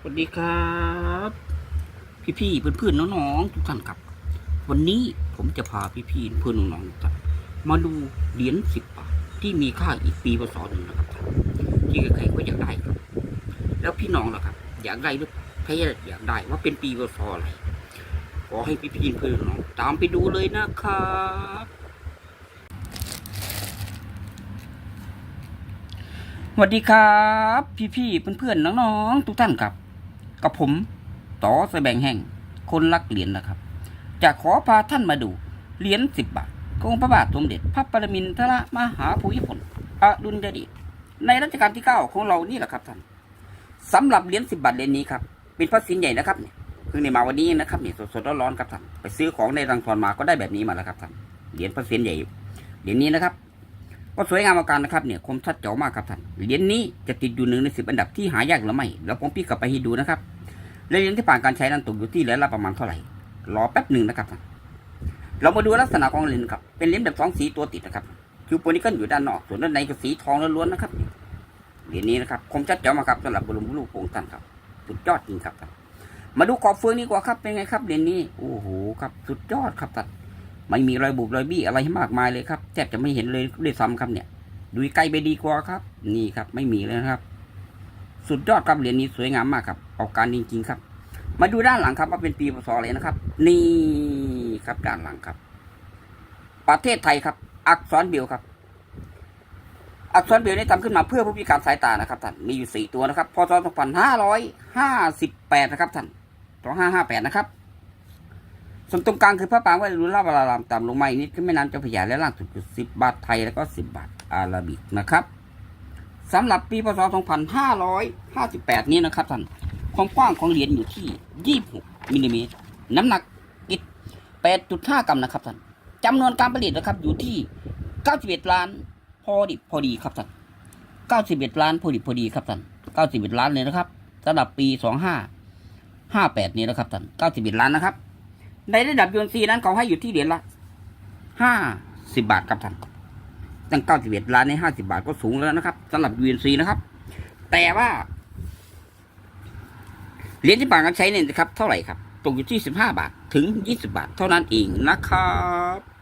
สวัสดีครับ พี่ๆเพื่อนๆน้องๆทุกท่านครับ วันนี้ผมจะพาพี่ๆเพื่อนน้องๆทุกท่านมาดูเหรียญสิบบาทที่มีค่าอีกปีพศหนึ่งนะครับ ที่ใครๆก็อยากได้ครับ แล้วพี่น้องล่ะครับ อยากได้หรือใครอยากได้ว่าเป็นปีพศอะไรขอให้พี่ๆเพื่อนน้องตามไปดูเลยนะครับ สวัสดีครับ พี่ๆเพื่อนๆน้องๆทุกท่านครับ กับผมต่อสแบงแห่งคนรักเหรียญนะครับ จะขอพาท่านมาดูเหรียญสิบบาทของพระบาทสมเด็จพระปรมินทรมหาภูมิพลอดุลยเดชในรัชกาลที่เก้าของเรานี่แหละครับท่านสำหรับเหรียญสิบบาทเหรียญนี้ครับเป็นพระสินใหญ่นะครับเนี่ยเพิ่งในมาวันนี้นะครับเนี่ยสดๆร้อนๆครับท่านไปซื้อของในรังทอนมาก็ได้แบบนี้มาแล้วครับท่านเหรียญพระสินใหญ่เหรียญนี้นะครับ ก็สวยงามอาการนะครับเนี่ยคมชัดเจ๋วมากครับท่านเหรียญนี้จะติดอยู่หนึ่งในสิบอันดับที่หายากหรือไม่แล้วผมพี่กลับไปให้ดูนะครับและเหรียญที่ผ่านการใช้นั้นตกอยู่ที่เหรียญละประมาณเท่าไหร่รอแป๊บหนึ่งนะครับท่านเรามาดูลักษณะของเหรียญครับเป็นเหรียญแบบสองสีตัวติดนะครับคิวโปนิเกิลอยู่ด้านนอกส่วนด้านในก็สีทองล้วนๆนะครับเหรียญนี้นะครับคมชัดเจ๋วมากครับสำหรับบรมลูกโป่งท่านครับสุดยอดจริงครับท่านมาดูขอบเฟืองดีกว่าครับเป็นไงครับเหรียญนี้โอ้โหครับสุดยอดครับท่าน ไม่มีรอยบุบรอยบี้อะไรมากมายเลยครับแทบจะไม่เห็นเลยด้วยซ้ำครับเนี่ยดูใกล้ไปดีกว่าครับ นี่ครับไม่มีเลยนะครับ สุดยอดครับเหรียญนี้สวยงามมากครับออกการจริง ๆ ครับ มาดูด้านหลังครับว่าเป็นปีพศอะไรนะครับ นี่ครับด้านหลังครับ ประเทศไทยครับ อักษรเบลครับ อักษรเบลนี่ทำขึ้นมาเพื่อผู้พิการสายตานะครับท่านมีอยู่สี่ตัวนะครับพศสองพันห้าร้อยห้าสิบแปดนะครับท่านสองห้าห้าแปดนะครับ ส่วนตรงกลางคือพระปางไว้รุนลาบารามต่ำลงมาอีกนิดขึ้นแม่น้ำเจ้าพระยาและล่างสุดคือสิบบาทไทยแล้วก็สิบบาทอาราบิกนะครับสำหรับปีพศ 2558 นี้นะครับท่านความกว้างของเหรียญอยู่ที่ 26มิลลิเมตรน้ำหนักอิฐ8.5 กรัมนะครับท่านจำนวนการผลิตนะครับอยู่ที่ 91 ล้านพอดิบพอดีครับท่าน91 ล้านพอดิบพอดีครับท่าน91 ล้านเลยนะครับสำหรับปี 2558 นี้นะครับท่าน91 ล้านนะครับ ในระดับยูนซีนั้นเขาให้อยู่ที่เหรียญละห้าสิบบาทครับท่านตั้งเก้าสิบเอ็ดล้านในห้าสิบาทก็สูงแล้วนะครับสำหรับยูนซีนะครับ แต่ว่าเหรียญที่บางกันใช้เนี่ยนะครับ เท่าไหร่ครับตกอยู่ที่สิบห้าบาทถึงยี่สิบาท เท่านั้นเองนะครับ